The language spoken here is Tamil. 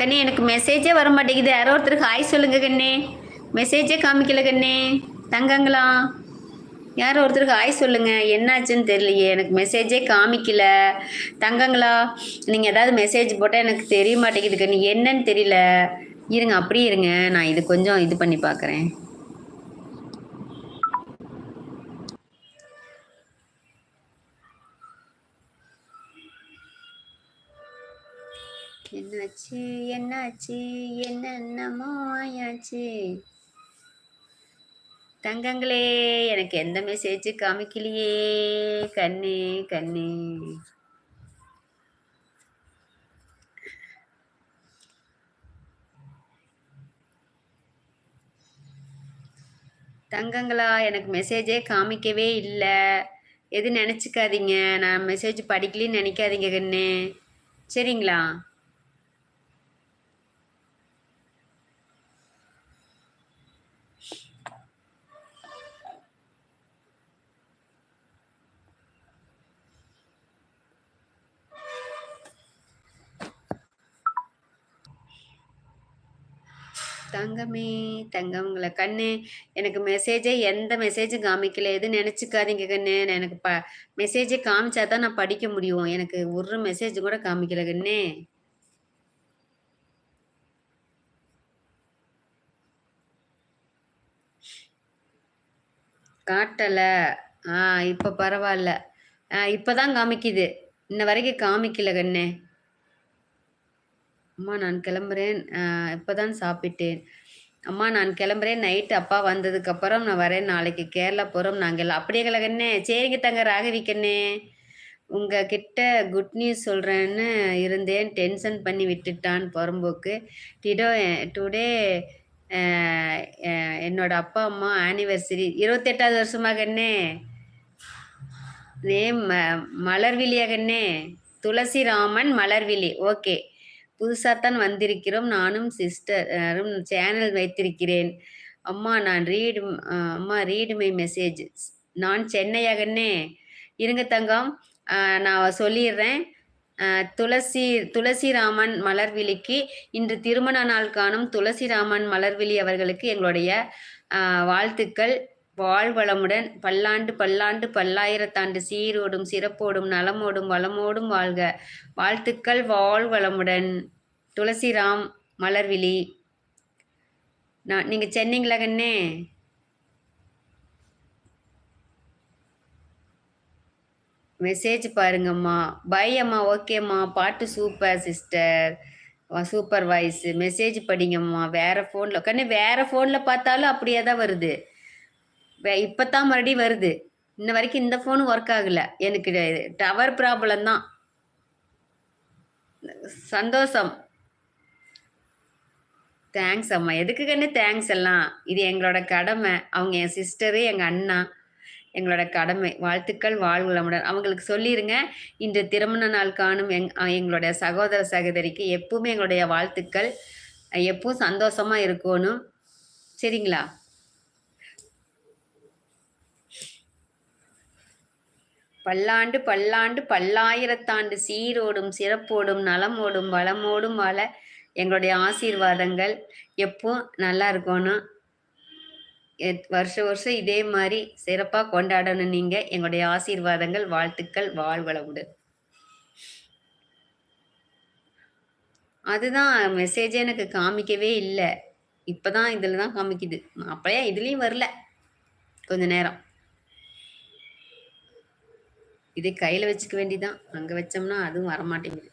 மெசேஜே வர மாட்டேங்குது யாரோ ஒருத்தருக்கு ஹாய் சொல்லுங்கள் கண்ணே. மெசேஜே காமிக்கல கண்ணே. தங்கங்களா யாரோ ஒருத்தருக்கு ஹாய் சொல்லுங்கள் என்னாச்சுன்னு தெரியலையே. எனக்கு மெசேஜே காமிக்கல. தங்கங்களா நீங்கள் ஏதாவது மெசேஜ் போட்டால் எனக்கு தெரிய மாட்டேங்குது கண்ணு. என்னன்னு தெரியல. இருங்க அப்படியே இருங்க. நான் இது கொஞ்சம் இது பண்ணி பார்க்குறேன் என்னாச்சு என்னாச்சு என்னென்னமோ ஆயாச்சு. தங்கங்களே எனக்கு எந்த மெசேஜ் காமிக்கலையே. கண்ணே கண்ணே. தங்கங்களா எனக்கு மெசேஜே காமிக்கவே இல்லை. எது நினச்சிக்காதீங்க. நான் மெசேஜ் படிக்கலன்னு நினைக்காதீங்க கண்ணு. சரிங்களா? தங்கமே தங்கங்கள கண்ணு. எனக்கு மெசேஜே எந்த மெசேஜும் காமிக்கல. எதுவும் நினச்சிக்காதீங்க கண்ணு. நான் எனக்கு ப மெசேஜே காமிச்சா தான் நான் படிக்க முடியும். எனக்கு ஒரு மெசேஜ் கூட காமிக்கல கண்ணு. காட்டலை. ஆ இப்போ பரவாயில்ல ஆ இப்போ தான் காமிக்குது. இன்ன வரைக்கும் காமிக்கல கண்ணு. அம்மா நான் கிளம்புறேன். இப்போ தான் சாப்பிட்டேன். அம்மா நான் கிளம்புறேன். நைட்டு அப்பா வந்ததுக்கப்புறம் நான் வரேன். நாளைக்கு கேரளா போகிறோம் நாங்கள் அப்படியே கண்ணே சரிங்க தங்க ராகவி கண்ணே உங்கள் கிட்ட குட் நியூஸ் சொல்கிறேன்னு இருந்தேன். டென்ஷன் பண்ணி விட்டுட்டான் புறம்போக்கு. டிடோ டுடே என்னோட அப்பா அம்மா ஆனிவர்சரி இருபத்தெட்டாவது வருஷமா கண்ணே நேம் மலர்விழியா கண்ணே துளசிராமன் மலர்விழி. ஓகே புதுசாகத்தான் வந்திருக்கிறோம். நானும் சிஸ்டரும் சேனல் வைத்திருக்கிறேன். அம்மா நான் ரீடு அம்மா ரீடு மை மெசேஜ் நான் சென்னையாகன்னே இருங்க தங்கம். நான் சொல்லிடுறேன். துளசி துளசிராமன் மலர்விழிக்கு இன்று திருமண நாள் காணும் துளசிராமன் மலர்விழி அவர்களுக்கு எங்களுடைய வாழ்த்துக்கள். வாழ்வளமுடன் பல்லாண்டு பல்லாண்டு பல்லாயிரத்தாண்டு சீரோடும் சிறப்போடும் நலமோடும் வளமோடும் வாழ்க. வாழ்த்துக்கள் வாழ்வளமுடன். துளசிராம் மலர்விழி. நான் நீங்கள் சென்னைங்களா கண்ணே? மெசேஜ் பாருங்கம்மா. பை அம்மா ஓகேம்மா பாட்டு super sister. Super voice. Message படிங்கம்மா. வேறு ஃபோனில் கண்ணு வேறு ஃபோனில் பார்த்தாலும் அப்படியே தான் வருது. இப்போ தான் மறுபடியும் வருது. இன்ன வரைக்கும் இந்த ஃபோனும் ஒர்க் ஆகலை. எனக்கு டவர் ப்ராப்ளம் தான். சந்தோஷம். தேங்க்ஸ் அம்மா. எதுக்கு கண்ணு தேங்க்ஸ் எல்லாம். இது எங்களோட கடமை. அவங்க என் சிஸ்டரு எங்கள் அண்ணா எங்களோட கடமை. வாழ்த்துக்கள் வாழ்வுளமுடன் அவங்களுக்கு சொல்லிடுங்க இன்று திருமண நாள் காணும் எங் எங்களுடைய சகோதர சகோதரிக்கு எப்பவுமே எங்களுடைய வாழ்த்துக்கள். எப்பவும் சந்தோஷமாக இருக்கணும். சரிங்களா? பல்லாண்டு பல்லாண்டு பல்லாயிரத்தாண்டு சீரோடும் சிறப்போடும் நலமோடும் வளமோடும் வாழ எங்களுடைய ஆசீர்வாதங்கள். எப்போ நல்லா இருக்கணும். வருஷம் வருஷம் இதே மாதிரி சிறப்பாக கொண்டாடணும் நீங்கள் எங்களுடைய ஆசீர்வாதங்கள் வாழ்த்துக்கள் வாழ்வளவுடு அதுதான் மெசேஜே எனக்கு காமிக்கவே இல்லை. இப்போ தான் இதில் தான் காமிக்குது. அப்படியே இதுலேயும் வரல. கொஞ்ச நேரம். இதே கையில் வச்சுக்க வேண்டிதான் அங்கே வச்சோம்னா அதுவும் வரமாட்டேங்குது.